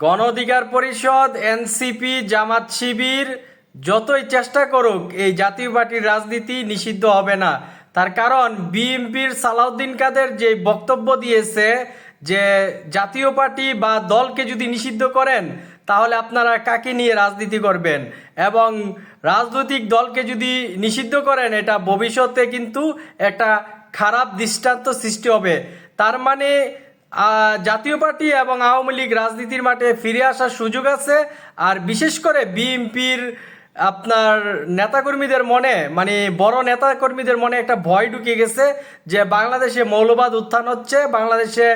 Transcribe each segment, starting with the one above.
গণ অধিকার পরিষদ, এনসিপি, জামাত শিবির, যতই চেষ্টা করুক, এই জাতীয় পার্টির রাজনীতি নিষিদ্ধ হবে না। তার কারণ, বিএনপির সালাউদ্দিন কাদের যে বক্তব্য দিয়েছে যে জাতীয় পার্টি বা দলকে যদি নিষিদ্ধ করেন, তাহলে আপনারা কাকে নিয়ে রাজনীতি করবেন? এবং রাজনৈতিক দলকে যদি নিষিদ্ধ করেন, এটা ভবিষ্যতে কিন্তু একটা খারাপ দৃষ্টান্ত সৃষ্টি হবে। তার মানে জাতীয় পার্টি এবং আওয়ামী লীগ রাজনীতির মাঠে ফিরে আসার সুযোগ আছে। আর বিশেষ করে বিএনপির আপনার নেতাকর্মীদের মনে মানে বড় নেতাকর্মীদের মনে একটা ভয় ঢুকে গেছে যে বাংলাদেশে মৌলবাদ উত্থান হচ্ছে। বাংলাদেশে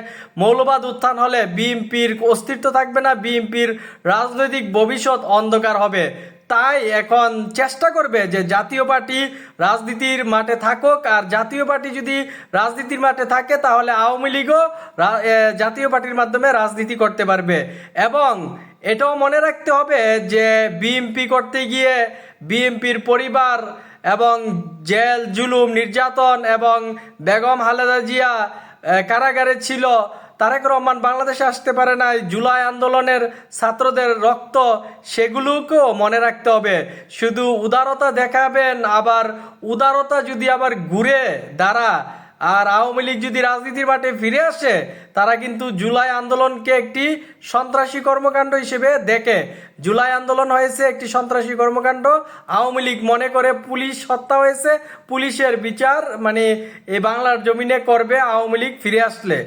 মৌলবাদ উত্থান হলে বিএনপির অস্তিত্ব থাকবে না, বিএনপির রাজনৈতিক ভবিষ্যৎ অন্ধকার হবে। তাই এখন চেষ্টা করবে যে জাতীয় পার্টি রাজনীতির মাঠে থাকুক। আর জাতীয় পার্টি যদি রাজনীতির মাঠে থাকে, তাহলে আওয়ামী লীগও জাতীয় পার্টির মাধ্যমে রাজনীতি করতে পারবে। এবং এটাও মনে রাখতে হবে যে বিএমপি করতে গিয়ে বিএমপির পরিবার এবং জেল, জুলুম, নির্যাতন এবং বেগম হালেদা জিয়া কারাগারে ছিল। তারেক রহমান বাংলাদেশে আসতে পারে না জুলাই আন্দোলনের ছাত্রদের রক্ত, সেগুলোকেও মনে রাখতে হবে। শুধু উদারতা দেখাবেন, আবার উদারতা যদি আবার ঘুরে দাঁড়া আর আওয়ামী লীগ যদি রাজনীতির মাঠে ফিরে আসে, তারা কিন্তু জুলাই আন্দোলনকে একটি সন্ত্রাসী কর্মকাণ্ড হিসেবে দেখে। জুলাই আন্দোলন হয়েছে একটি সন্ত্রাসী কর্মকাণ্ড। আওয়ামী লীগ মনে করে পুলিশ হত্যা হয়েছে, পুলিশের বিচার মানে এই বাংলার জমিনে করবে আওয়ামী লীগ ফিরে আসলে।